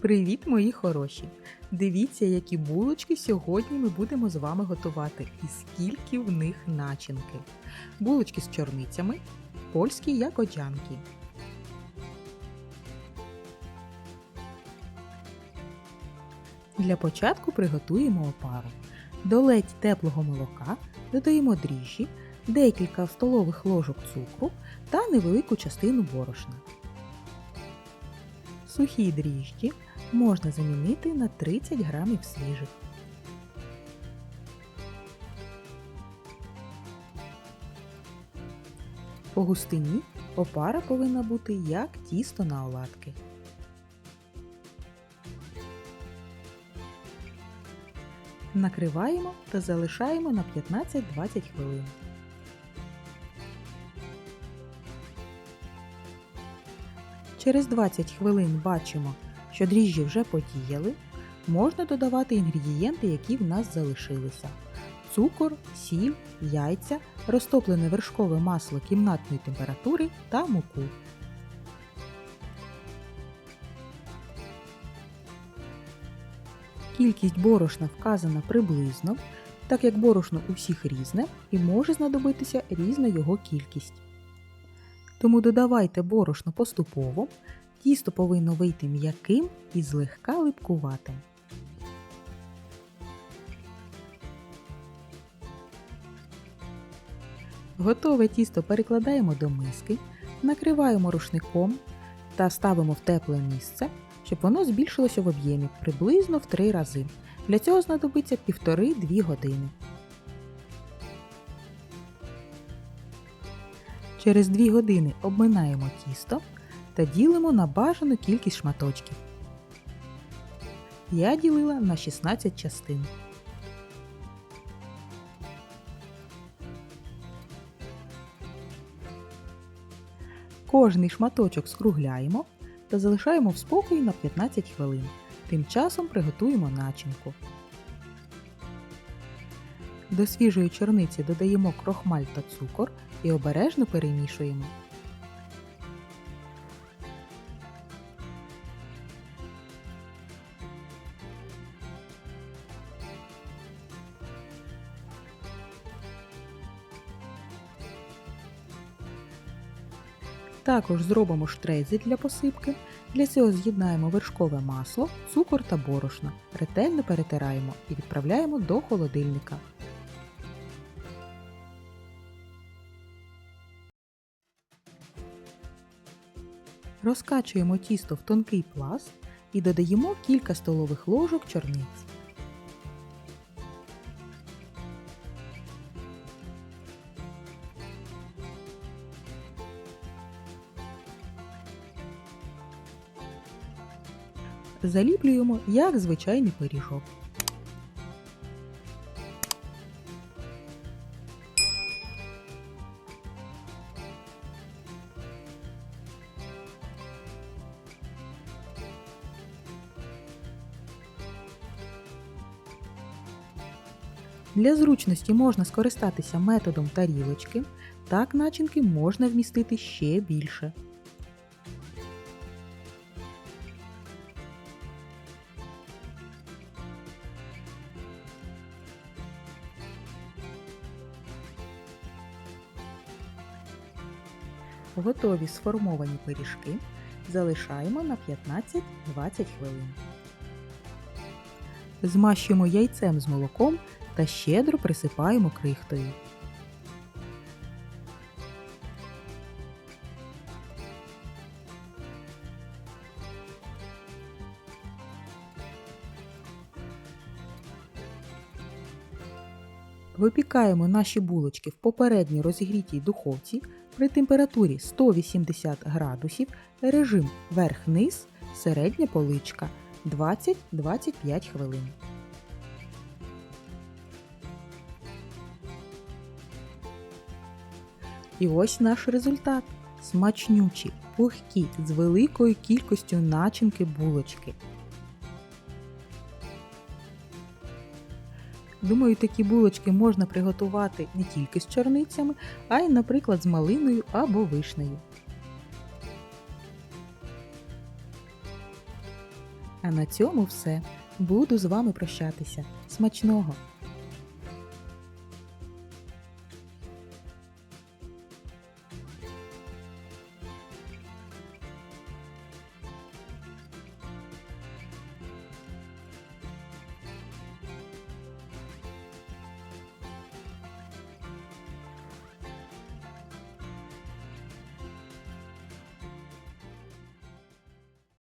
Привіт, мої хороші! Дивіться, які булочки сьогодні ми будемо з вами готувати і скільки в них начинки. Булочки з чорницями, польські ягодянки. Для початку приготуємо опару. До ледь теплого молока додаємо дріжджі, декілька столових ложок цукру та невелику частину борошна. Сухі дріжджі можна замінити на 30 грамів свіжих. По густині опара повинна бути як тісто на оладки. Накриваємо та залишаємо на 15-20 хвилин. Через 20 хвилин бачимо, що дріжджі вже подіяли. Можна додавати інгредієнти, які в нас залишилися: цукор, сіль, яйця, розтоплене вершкове масло кімнатної температури та муку. Кількість борошна вказана приблизно, так як борошно у всіх різне і може знадобитися різна його кількість. Тому додавайте борошно поступово, тісто повинно вийти м'яким і злегка липкуватим. Готове тісто перекладаємо до миски, накриваємо рушником та ставимо в тепле місце, щоб воно збільшилося в об'ємі приблизно в 3 рази. Для цього знадобиться 1,5-2 години. Через 2 години обминаємо тісто та ділимо на бажану кількість шматочків. Я ділила на 16 частин. Кожний шматочок скругляємо та залишаємо в спокої на 15 хвилин. Тим часом приготуємо начинку. До свіжої чорниці додаємо крохмаль та цукор і обережно перемішуємо. Також зробимо штрейзи для посипки. Для цього з'єднаємо вершкове масло, цукор та борошно. Ретельно перетираємо і відправляємо до холодильника. Розкачуємо тісто в тонкий пласт і додаємо кілька столових ложок чорниць. Заліплюємо як звичайний пиріжок. Для зручності можна скористатися методом тарілочки, так начинки можна вмістити ще більше. Готові сформовані пиріжки залишаємо на 15-20 хвилин. Змащуємо яйцем з молоком та щедро присипаємо крихтою. Випікаємо наші булочки в попередньо розігрітій духовці при температурі 180 градусів, режим верх-низ, середня поличка 20-25 хвилин. І ось наш результат. Смачнючі, пухкі, з великою кількістю начинки булочки. Думаю, такі булочки можна приготувати не тільки з чорницями, а й, наприклад, з малиною або вишнею. А на цьому все. Буду з вами прощатися. Смачного!